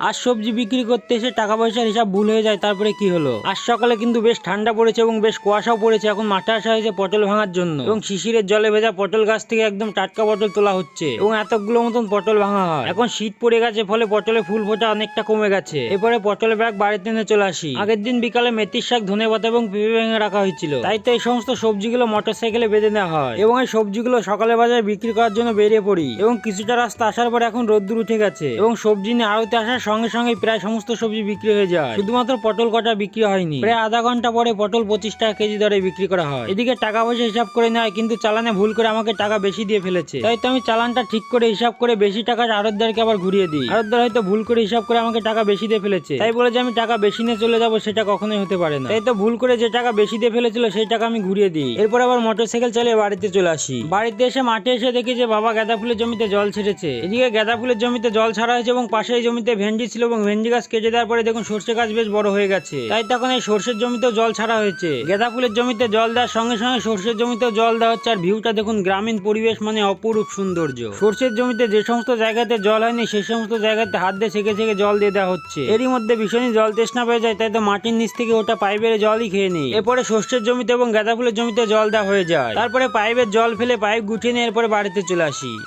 আজ সবজি বিক্রি করতে এসে টাকা পয়সার হিসাব ভুল হয়ে যায়, তারপরে কি হলো? আজ সকালে কিন্তু বেশ ঠান্ডা পড়েছে এবং বেশ কুয়াশাও পড়েছে, এখন মাঠে আসা হয়েছে পটল ভাঙার জন্য। এবং শিশিরের জলে ভেজা পটল গাছ থেকে একদম টাটকা পটল তোলা হচ্ছে। এবং এতগুলো মতন পটল ভাঙা হয়। এখন শীত পড়ে গেছে, ফলে পটলে ফুল ফোটা অনেকটা কমে গেছে। এরপরে পটলের ব্যাগ বাড়িতে নিয়ে চলে আসি। আগের দিন বিকালে মেথির শাক, ধনে পাতা এবং পেঁপে ভেঙে রাখা হয়েছিল। তাই তো এই সমস্ত সবজিগুলো মোটর সাইকেলে বেঁধে নেওয়া হয়। এবং এই সবজিগুলো সকালে বাজারে বিক্রি করার জন্য বেরিয়ে পড়ি। এবং কিছুটা রাস্তা আসার পর এখন রোদ্দুর উঠে গেছে। এবং সবজি নিয়ে আড়তে আসার সঙ্গে সঙ্গে প্রায় সমস্ত সবজি বিক্রি হয়ে যায়। শুধুমাত্র পটল কটা বিক্রি হয়নি। প্রায় আধা ঘণ্টা পরে পটল পঁচিশ টাকা কেজি দরে বিক্রি করা হয়। এদিকে টাকা পয়সা হিসাব করে নেয়, কিন্তু চালানে ভুল করে আমাকে টাকা বেশি দিয়ে ফেলেছে। তাই তো আমি চালানটা ঠিক করে হিসাব করে বেশি টাকা আড়তদারকে আবার ঘুরিয়ে দিই। আড়তদার হয়তো ভুল করে হিসাব করে আমাকে টাকা বেশি দিয়ে ফেলেছে। তাই বলে যে আমি টাকা বেশি নিয়ে চলে যাব সেটা কখনোই হতে পারে না। তাই তো ভুল করে যে টাকা বেশি দিয়ে ফেলেছিল সেই টাকা আমি ঘুরিয়ে দিই। এরপর আবার মোটরসাইকেল চালিয়ে বাড়িতে চলে আসি। বাড়িতে এসে মাঠে এসে দেখি যে বাবা গাঁদা ফুলের জমিতে জল ছেড়েছে। এদিকে গাঁদা ফুলের জমিতে জল ছাড়া হয়েছে এবং পাশে জমিতে ভেন্ডি ছিল এবং ভেন্ডি গাছ কেটে দেওয়ার পরে দেখুন সর্ষে গাছ বেশ বড় হয়ে গেছে। তাই তখন এই সর্ষের জমিতেও জল ছাড়া হয়েছে। গাঁদা ফুলের জমিতে জল দেওয়ার সঙ্গে সঙ্গে সর্ষের জমিতেও জল দেওয়া হচ্ছে আর ভিউটা দেখুন গ্রামীণ পরিবেশ মানে অপরূপ সৌন্দর্য। সর্ষের জমিতে যে সমস্ত জায়গাতে জল হয়নি সেই সমস্ত জায়গাতে হাত দিয়ে ছেঁকে ছেঁকে জল দিয়ে দেওয়া হচ্ছে। এরই মধ্যে ভীষণই জল তেষ্ণা পেয়ে যায়, তাই তো মাটির নিচ থেকে ওটা পাইপের জলই খেয়ে নেই। এরপরে সর্ষের জমিতে এবং গাঁদা ফুলের জমিতে জল দেওয়া হয়ে যায়। তারপরে পাইপের জল ফেলে পাইপ গুটিয়ে নিয়ে এরপরে বাড়িতে চলে আসি।